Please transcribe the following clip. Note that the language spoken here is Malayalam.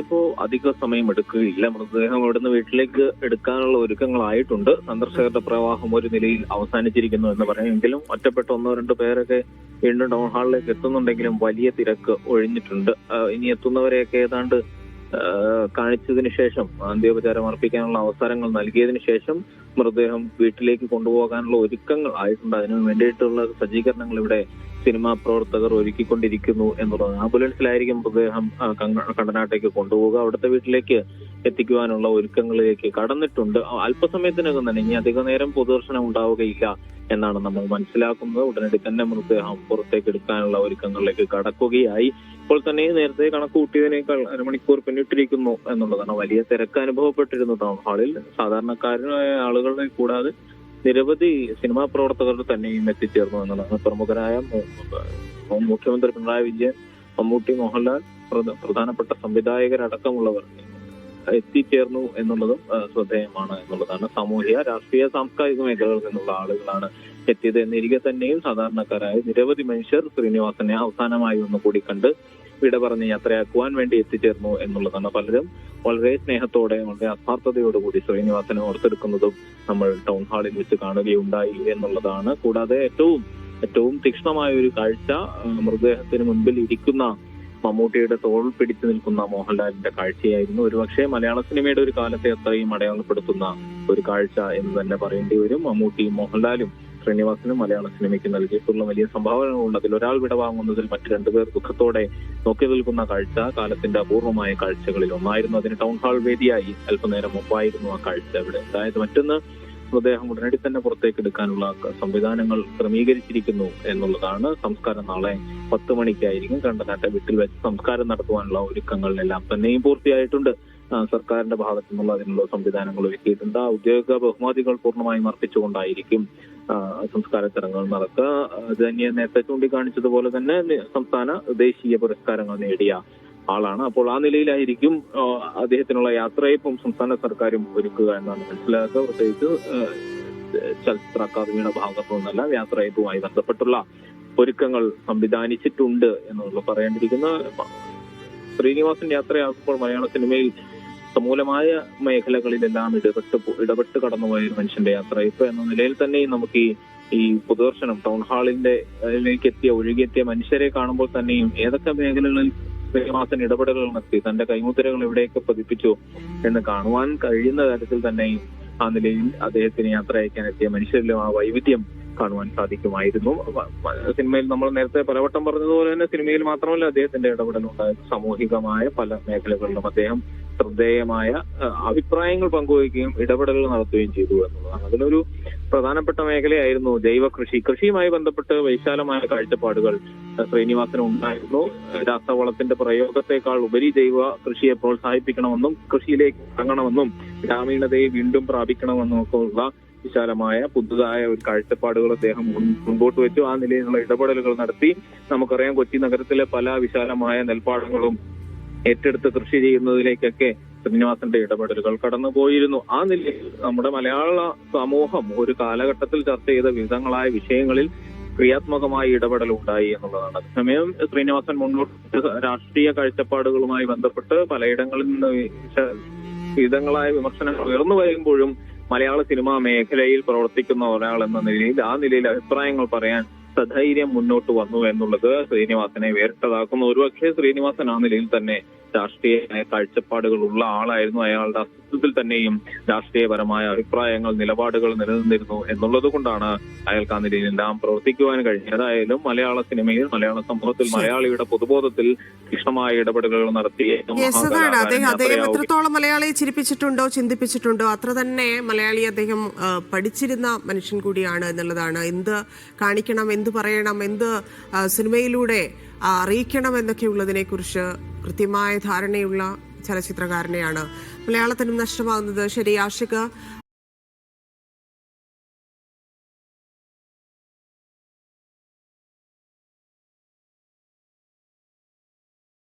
ഇപ്പോ അധിക സമയം എടുക്കുകയില്ല. മൃതദേഹം അവിടുന്ന് വീട്ടിലേക്ക് എടുക്കാനുള്ള ഒരുക്കങ്ങളായിട്ടുണ്ട്. സന്ദർശകരുടെ പ്രവാഹം ഒരു നിലയിൽ അവസാനിച്ചിരിക്കുന്നു എന്ന് പറയുമെങ്കിലും ഒറ്റപ്പെട്ട ഒന്നോ രണ്ടോ പേരൊക്കെ വീണ്ടും ടൗൺ ഹാളിലേക്ക് എത്തുന്നുണ്ടെങ്കിലും വലിയ തിരക്ക് ഒഴിഞ്ഞിട്ടുണ്ട്. ഇനി എത്തുന്നവരെയൊക്കെ ഏതാണ്ട് കാണിച്ചതിന് ശേഷം അന്ത്യോപചാരം അർപ്പിക്കാനുള്ള അവസരങ്ങൾ നൽകിയതിനു ശേഷം മൃതദേഹം വീട്ടിലേക്ക് കൊണ്ടുപോകാനുള്ള ഒരുക്കങ്ങൾ ആയിട്ടുണ്ട്. അതിനു വേണ്ടിയിട്ടുള്ള സജ്ജീകരണങ്ങൾ ഇവിടെ സിനിമാ പ്രവർത്തകർ ഒരുക്കിക്കൊണ്ടിരിക്കുന്നു എന്നുള്ളതാണ് ആംബുലൻസിലായിരിക്കും മൃതദേഹം കണ്ടനാട്ടേക്ക് കൊണ്ടുപോവുക. അവിടുത്തെ വീട്ടിലേക്ക് എത്തിക്കുവാനുള്ള ഒരുക്കങ്ങളിലേക്ക് കടന്നിട്ടുണ്ട്. അല്പസമയത്തിനകം തന്നെ ഇനി അധിക നേരം പൊതുദർശനം ഉണ്ടാവുകയില്ല എന്നാണ് നമ്മൾ മനസ്സിലാക്കുന്നത്. ഉടനടി തന്നെ മൃതദേഹം പുറത്തേക്ക് എടുക്കാനുള്ള ഒരുക്കങ്ങളിലേക്ക് കടക്കുകയായി. ഇപ്പോൾ തന്നെ നേരത്തെ കണക്ക് കൂട്ടിയതിനേക്കാൾ അരമണിക്കൂർ പിന്നിട്ടിരിക്കുന്നു എന്നുള്ളതാണ് വലിയ തിരക്ക് അനുഭവപ്പെട്ടിരുന്നു ടൗൺ ഹാളിൽ സാധാരണക്കാരനായ ആളുകളെ കൂടാതെ നിരവധി സിനിമാ പ്രവർത്തകർ തന്നെയും എത്തിച്ചേർന്നു എന്നുള്ളതാണ് പ്രമുഖരായ മുഖ്യമന്ത്രി പിണറായി വിജയൻ മമ്മൂട്ടി മോഹൻലാൽ പ്രധ- പ്രധാനപ്പെട്ട സംവിധായകരടക്കമുള്ളവർ എത്തിച്ചേർന്നു എന്നുള്ളതും ശ്രദ്ധേയമാണ് എന്നുള്ളതാണ്. സാമൂഹിക രാഷ്ട്രീയ സാംസ്കാരിക മേഖലകളിൽ നിന്നുള്ള ആളുകളാണ് എത്തിയത് എന്നിരിക്കെ തന്നെയും സാധാരണക്കാരായ നിരവധി മനുഷ്യർ ശ്രീനിവാസനെ അവസാനമായി ഒന്ന് കൂടി കണ്ട് വിട പറഞ്ഞ് യാത്രയാക്കുവാൻ വേണ്ടി എത്തിച്ചേർന്നു എന്നുള്ളതാണ് പലരും വളരെ സ്നേഹത്തോടെ വളരെ ആത്മാർത്ഥതയോടുകൂടി ശ്രീനിവാസനെ ഓർത്തെടുക്കുന്നതും നമ്മൾ ടൗൺ ഹാളിൽ വെച്ച് കാണുകയുണ്ടായി എന്നുള്ളതാണ്. കൂടാതെ ഏറ്റവും ഏറ്റവും തീക്ഷ്ണമായ ഒരു കാഴ്ച മൃതദേഹത്തിന് മുൻപിൽ ഇരിക്കുന്ന മമ്മൂട്ടിയുടെ തോൾ പിടിച്ചു നിൽക്കുന്ന മോഹൻലാലിന്റെ കാഴ്ചയായിരുന്നു. ഒരുപക്ഷെ മലയാള സിനിമയുടെ ഒരു കാലത്തെ അത്രയും അടയാളപ്പെടുത്തുന്ന ഒരു കാഴ്ച എന്ന് തന്നെ പറയേണ്ടി വരും. മമ്മൂട്ടിയും മോഹൻലാലും ശ്രീനിവാസനും മലയാള സിനിമയ്ക്ക് നൽകിയിട്ടുള്ള വലിയ സംഭാവനകളുണ്ട്. അതിൽ ഒരാൾ വിടവാങ്ങുന്നതിൽ മറ്റു രണ്ടുപേർ ദുഃഖത്തോടെ നോക്കി നിൽക്കുന്ന കാഴ്ച കാലത്തിന്റെ അപൂർവമായ കാഴ്ചകളിൽ ഒന്നായിരുന്നു. അതിന് ടൗൺ ഹാൾ വേദിയായി അല്പനേരം മുമ്പായിരുന്നു ആ കാഴ്ച അവിടെ. അതായത് മറ്റൊന്ന് മൃതദേഹം ഉടനടി തന്നെ പുറത്തേക്ക് എടുക്കാനുള്ള സംവിധാനങ്ങൾ ക്രമീകരിച്ചിരിക്കുന്നു എന്നുള്ളതാണ് സംസ്കാരം നാളെ പത്ത് മണിക്കായിരിക്കും. കണ്ടനാട്ട വീട്ടിൽ വെച്ച് സംസ്കാരം നടത്തുവാനുള്ള ഒരുക്കങ്ങളിലെല്ലാം തന്നെയും പൂർത്തിയായിട്ടുണ്ട്. സർക്കാരിന്റെ ഭാഗത്തു നിന്നുള്ള അതിനുള്ള സംവിധാനങ്ങൾ ഒരുക്കിയിട്ടുണ്ട്. ആ ഔദ്യോഗിക ബഹുമതികൾ പൂർണമായും അർപ്പിച്ചുകൊണ്ടായിരിക്കും സംസ്കാര ചടങ്ങുകൾ നടക്കുക. തന്നെ നേരത്തെ ചൂണ്ടിക്കാണിച്ചതുപോലെ തന്നെ സംസ്ഥാന ദേശീയ പുരസ്കാരങ്ങൾ നേടിയ ആളാണ്. അപ്പോൾ ആ നിലയിലായിരിക്കും അദ്ദേഹത്തിനുള്ള അദ്ദേഹത്തിനുള്ള ഇപ്പം സംസ്ഥാന സർക്കാരും ഒരുക്കുക എന്നാണ് മനസ്സിലാക്കുക. പ്രത്യേകിച്ച് ചലച്ചിത്ര അക്കാദമിയുടെ ഭാഗത്തു നിന്നല്ല യാത്രയപ്പുമായി ബന്ധപ്പെട്ടുള്ള ഒരുക്കങ്ങൾ സംവിധാനിച്ചിട്ടുണ്ട് എന്നുള്ള പറയേണ്ടിയിരിക്കുന്ന. ശ്രീനിവാസൻ യാത്രയാകുമ്പോൾ മലയാള സിനിമയിൽ സമൂലമായ മേഖലകളിലെല്ലാം ഇടപെട്ട് ഇടപെട്ട് കടന്നുപോയ ഒരു മനുഷ്യന്റെ യാത്ര. ഇപ്പൊ എന്ന നിലയിൽ തന്നെ നമുക്ക് ഈ ഈ പൊതുദർശനം ടൗൺ ഹാളിന്റെ എത്തിയ ഒഴുകിയെത്തിയ മനുഷ്യരെ കാണുമ്പോൾ തന്നെയും ഏതൊക്കെ മേഖലകളിൽ ശ്രീനിവാസൻ ഇടപെടലുകൾ നടത്തി തന്റെ കൈമുദ്രകൾ എവിടെയൊക്കെ പതിപ്പിച്ചു എന്ന് കാണുവാൻ കഴിയുന്ന തരത്തിൽ തന്നെയും ആ നിലയിൽ അദ്ദേഹത്തിന് യാത്ര അയക്കാൻ എത്തിയ മനുഷ്യരിലും ആ വൈവിധ്യം കാണുവാൻ സാധിക്കുമായിരുന്നു. സിനിമയിൽ നമ്മൾ നേരത്തെ പലവട്ടം പറഞ്ഞതുപോലെ തന്നെ സിനിമയിൽ മാത്രമല്ല അദ്ദേഹത്തിന്റെ ഇടപെടലുണ്ടായത് സാമൂഹികമായ പല മേഖലകളിലും അദ്ദേഹം ശ്രദ്ധേയമായ അഭിപ്രായങ്ങൾ പങ്കുവയ്ക്കുകയും ഇടപെടലുകൾ നടത്തുകയും ചെയ്തു എന്നുള്ളതാണ്. അതിലൊരു പ്രധാനപ്പെട്ട മേഖലയായിരുന്നു ജൈവ കൃഷി കൃഷിയുമായി ബന്ധപ്പെട്ട് വൈശാലമായ കാഴ്ചപ്പാടുകൾ ശ്രീനിവാസന് ഉണ്ടായിരുന്നു. രാസവളത്തിന്റെ പ്രയോഗത്തെക്കാൾ ഉപരി ജൈവ കൃഷിയെ പ്രോത്സാഹിപ്പിക്കണമെന്നും കൃഷിയിലേക്ക് ഇറങ്ങണമെന്നും ഗ്രാമീണതയെ വീണ്ടും പ്രാപിക്കണമെന്നും ഒക്കെ ഉള്ള വിശാലമായ പുതുതായ ഒരു കാഴ്ചപ്പാടുകൾ അദ്ദേഹം മുൻപോട്ട് വെച്ചു. ആ നിലയിലുള്ള ഇടപെടലുകൾ നടത്തി നമുക്കറിയാം കൊച്ചി നഗരത്തിലെ പല വിശാലമായ നെൽപ്പാടങ്ങളും ഏറ്റെടുത്ത് കൃഷി ചെയ്യുന്നതിലേക്കൊക്കെ ശ്രീനിവാസന്റെ ഇടപെടലുകൾ കടന്നുപോയിരുന്നു. ആ നിലയിൽ നമ്മുടെ മലയാള സമൂഹം ഒരു കാലഘട്ടത്തിൽ ചർച്ച ചെയ്ത വിവിധങ്ങളായ വിഷയങ്ങളിൽ ക്രിയാത്മകമായ ഇടപെടൽ ഉണ്ടായി എന്നുള്ളതാണ്. അതേസമയം ശ്രീനിവാസൻ മുന്നോട്ട് രാഷ്ട്രീയ കാഴ്ചപ്പാടുകളുമായി ബന്ധപ്പെട്ട് പലയിടങ്ങളിൽ നിന്ന് വിധങ്ങളായ വിമർശനങ്ങൾ ഉയർന്നു വരുമ്പോഴും മലയാള സിനിമാ മേഖലയിൽ പ്രവർത്തിക്കുന്ന ഒരാൾ എന്ന നിലയിൽ ആ നിലയിൽ അഭിപ്രായങ്ങൾ പറയാൻ സധൈര്യം മുന്നോട്ട് വന്നു എന്നുള്ളത് ശ്രീനിവാസനെ വേറിട്ടതാക്കുന്നു. ഒരുപക്ഷെ ശ്രീനിവാസൻ ആ നിലയിൽ തന്നെ രാഷ്ട്രീയ കാഴ്ചപ്പാടുകൾ ഉള്ള ആളായിരുന്നു അയാളുടെ അസ്തിത്വത്തിൽ തന്നെയും രാഷ്ട്രീയപരമായ അഭിപ്രായങ്ങൾ നിലപാടുകൾ നിലനിന്നിരുന്നു എന്നുള്ളത് കൊണ്ടാണ് അയാൾക്ക് ആ നിലയിലെല്ലാം പ്രവർത്തിക്കുവാൻ കഴിഞ്ഞത്. ഏതായാലും മലയാള സിനിമയിൽ മലയാള സമൂഹത്തിൽ മലയാളിയുടെ പൊതുബോധത്തിൽ കൃഷ്ണമായ ഇടപെടലുകൾ നടത്തി അദ്ദേഹം അദ്ദേഹം എത്രത്തോളം മലയാളിയെ ചിരിപ്പിച്ചിട്ടുണ്ടോ ചിന്തിപ്പിച്ചിട്ടുണ്ടോ അത്ര തന്നെ മലയാളി അദ്ദേഹം പഠിച്ചിരുന്ന മനുഷ്യൻ കൂടിയാണ് എന്നുള്ളതാണ്. എന്ത് കാണിക്കണം എന്ത് പറയണം എന്ത് സിനിമയിലൂടെ അറിയിക്കണം എന്നൊക്കെ ഉള്ളതിനെ കുറിച്ച് കൃത്യമായ ധാരണയുള്ള ചലച്ചിത്രകാരനെയാണ്. മലയാളത്തിനും നഷ്ടമാകുന്നത് ശരി ആഷിക.